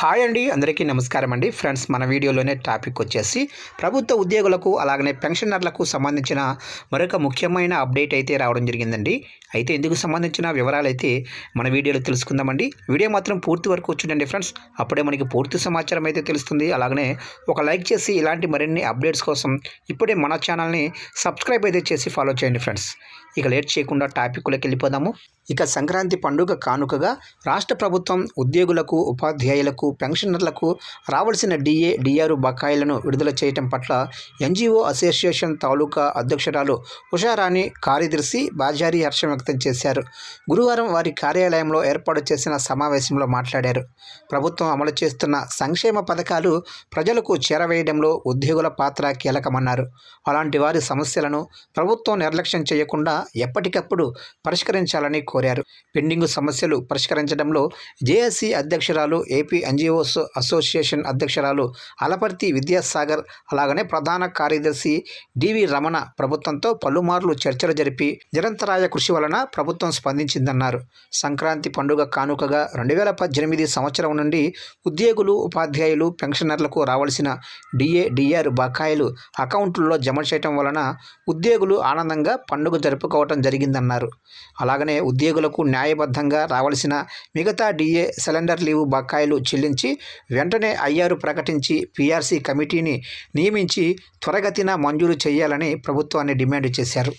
Hi అండి అందరికీ నమస్కారం అండి. ఫ్రెండ్స్ మన వీడియోలోనే టాపిక్ వచ్చేసి ప్రభుత్వ ఉద్యోగులకు అలాగనే పెన్షనర్లకు సంబంధించిన మరొక ముఖ్యమైన అప్డేట్ అయితే రావడం జరిగిందండి. అయితే ఇందుకు సంబంధించిన వివరాలు అయితే మన వీడియోలో తెలుసుకుందామండి. వీడియో మాత్రం పూర్తి వరకు చూడండి ఫ్రెండ్స్. అప్పుడే మనకి పూర్తి సమాచారం అయితే తెలుస్తుంది. అలాగనే ఒక లైక్ చేసి ఇలాంటి మరిన్ని అప్డేట్స్ కోసం ఇప్పుడే మన ఛానల్ని సబ్స్క్రైబ్ అయితే చేసి ఫాలో చేయండి ఫ్రెండ్స్. ఇక లేట్ చేయకుండా టాపిక్లోకి వెళ్ళిపోదాము. ఇక సంక్రాంతి పండుగ కానుకగా రాష్ట్ర ప్రభుత్వం ఉద్యోగులకు ఉపాధ్యాయులకు పెన్షనర్లకు రావాల్సిన డిఏ డిఆర్ బకాయిలను విడుదల చేయటం పట్ల ఎన్జీఓ అసోసియేషన్ తాలూకా అధ్యక్షురాలు ఉషారాణి కార్యదర్శి బాజారి హర్షం వ్యక్తం చేశారు. గురువారం వారి కార్యాలయంలో ఏర్పాటు చేసిన సమావేశంలో మాట్లాడారు. ప్రభుత్వం అమలు చేస్తున్న సంక్షేమ పథకాలు ప్రజలకు చేరవేయడంలో ఉద్యోగుల పాత్ర కీలకమన్నారు. అలాంటి వారి సమస్యలను ప్రభుత్వం నిర్లక్ష్యం చేయకుండా ఎప్పటికప్పుడు పరిష్కరించాలని కోరారు. పెండింగ్ సమస్యలు పరిష్కరించడంలో జేఎస్సీ అధ్యక్షురాలు ఏపీ ఎన్జిఓస్ అసోసియేషన్ అధ్యక్షురాలు అలపర్తి విద్యాసాగర్ అలాగనే ప్రధాన కార్యదర్శి డివి రమణ ప్రభుత్వంతో పలుమార్లు చర్చలు జరిపి నిరంతరాయ కృషి వలన ప్రభుత్వం స్పందించిందన్నారు. సంక్రాంతి పండుగ కానుకగా రెండు వేల పద్దెనిమిది సంవత్సరం నుండి ఉద్యోగులు ఉపాధ్యాయులు పెన్షనర్లకు రావాల్సిన డిఏ డిఆర్ బకాయిలు అకౌంట్లలో జమ చేయటం వలన ఉద్యోగులు ఆనందంగా పండుగ జరుపుకోవటం జరిగిందన్నారు. అలాగనే ఉద్యోగులకు న్యాయబద్ధంగా రావాల్సిన మిగతా డిఏ సిలిండర్ లీవ్ బకాయిలు చెల్లి వెంటనే అయ్యారు ప్రకటించి పీఆర్సీ కమిటీని నియమించి త్వరగతిన మంజూరు చేయాలని ప్రభుత్వాన్ని డిమాండ్ చేశారు.